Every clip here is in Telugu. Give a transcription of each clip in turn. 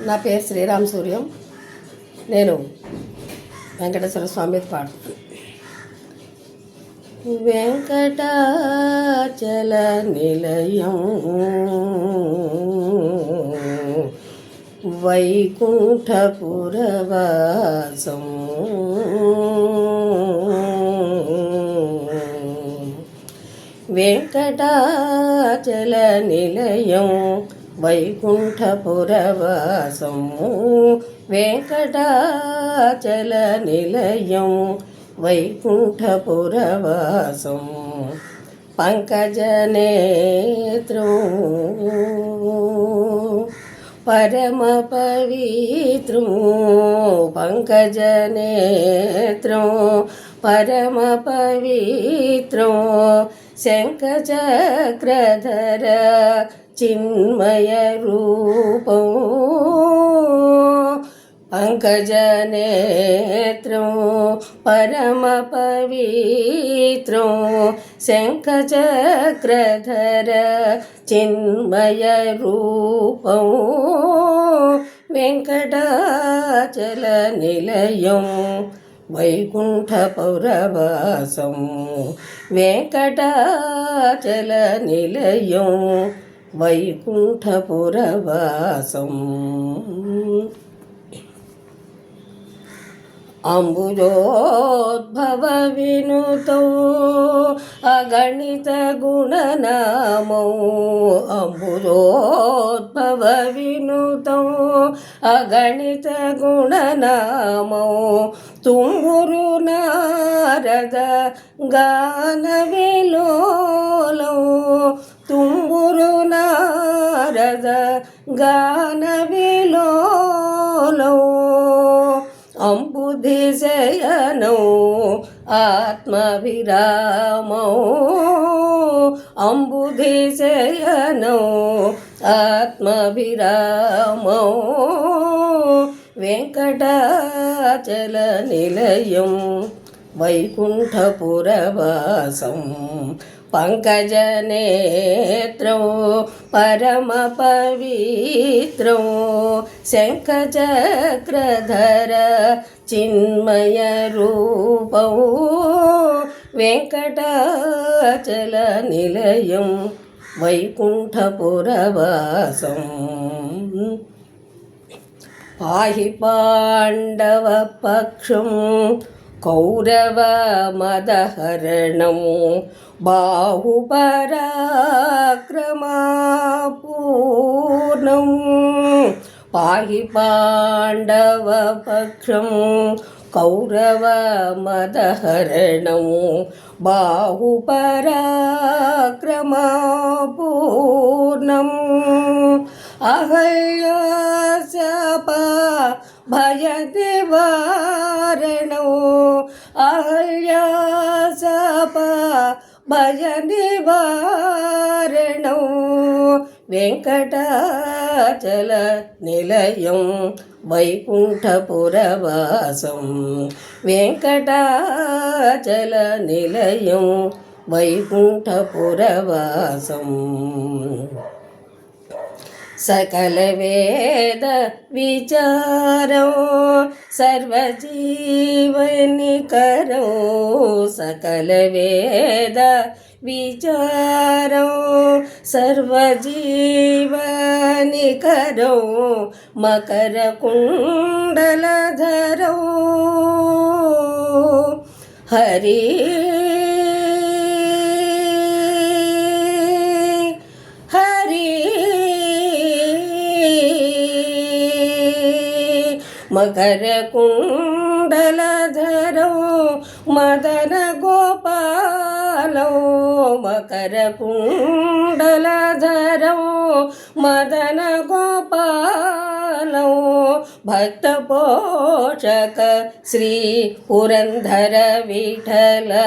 నా పేరు శ్రీరామ్ సూర్యం. నేను వెంకటేశ్వర స్వామి పాడు. వెంకటాచల నిలయం వైకుంఠపురవాసం. వెంకటాచల నిలయం వైకుంఠపురవాసము వెంకటాచల నిలయం వైకుంఠపురవాసం పంకజనేత్రం పరమ పవిత్రం పంకజనేత్రం పరమ పవిత్రం శంఖచక్రధర చిన్మయ రూపం పంకజనేత్రం పరమ పవిత్రం శంఖచక్రధర చిన్మయ రూపం వెంకటాచల నిలయం వైకుంఠ పౌరవాసం వెంకటాచల నిలయం వైకుంఠపురవాసం. అంబుజోద్భవ వినుతో అగణిత గుణనామో. అంబుజోద్భవ వినుతో అగణిత గుణనామో. తుంగురు నారద గాన విలోలో తుంగురు నారద గాన విలోలో అంబుధిశయనో ఆత్మవిరామో. అంబుధిశయనో ఆత్మవిరామో. వెంకటాచల నిలయం వైకుంఠపురవాసం. పంకజనేత్రం పరమ పవిత్రం శంఖచక్రధర చిన్మయ రూపం వెంకటాచల నిలయం कौरवमदहरणं बाहुपराक्रमापूर्णं पाहि पाण्डवपक्षम् కౌరవ మదహరణం బాహుపరాక్రమాపూర్ణం పాహి పాండవ పక్షం కౌరవ అహల్యాసప అహల్యాసప భయ నివారణం వెంకటాచల నిలయం వైకుంఠపురవాసం. వెంకటాచల నిలయం వైకుంఠపురవాసం. సకల వేద విచారం సర్వజీవనికరం సకల వేద విచారం సర్వజీవనికరం మకర కుండలధరం మదన గోపాలో. మకర కుండలధరం మదన గోపాలో. భక్త పోషక శ్రీ పురంధర విఠలా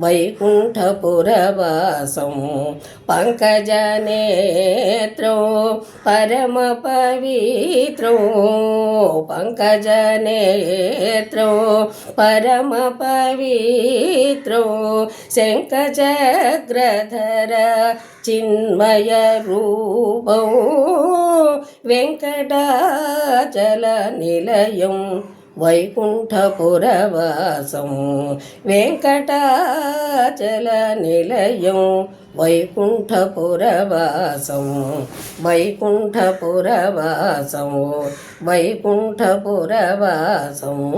వైకుంఠపురవాసం. వెంకటాచల నిలయం వైకుంఠపురవాసం పంకజనేత్రం పరమ పవిత్రం పంకజనేత్రం పరమ పవిత్రం శంఖచక్రధర చిన్మయ రూపం. వెంకటాచల నిలయం వైకుంఠపురవాసం. వెంకటాచల నిలయం వైకుంఠపురవాసం. వైకుంఠపురవాసం వైకుంఠపురవాసం.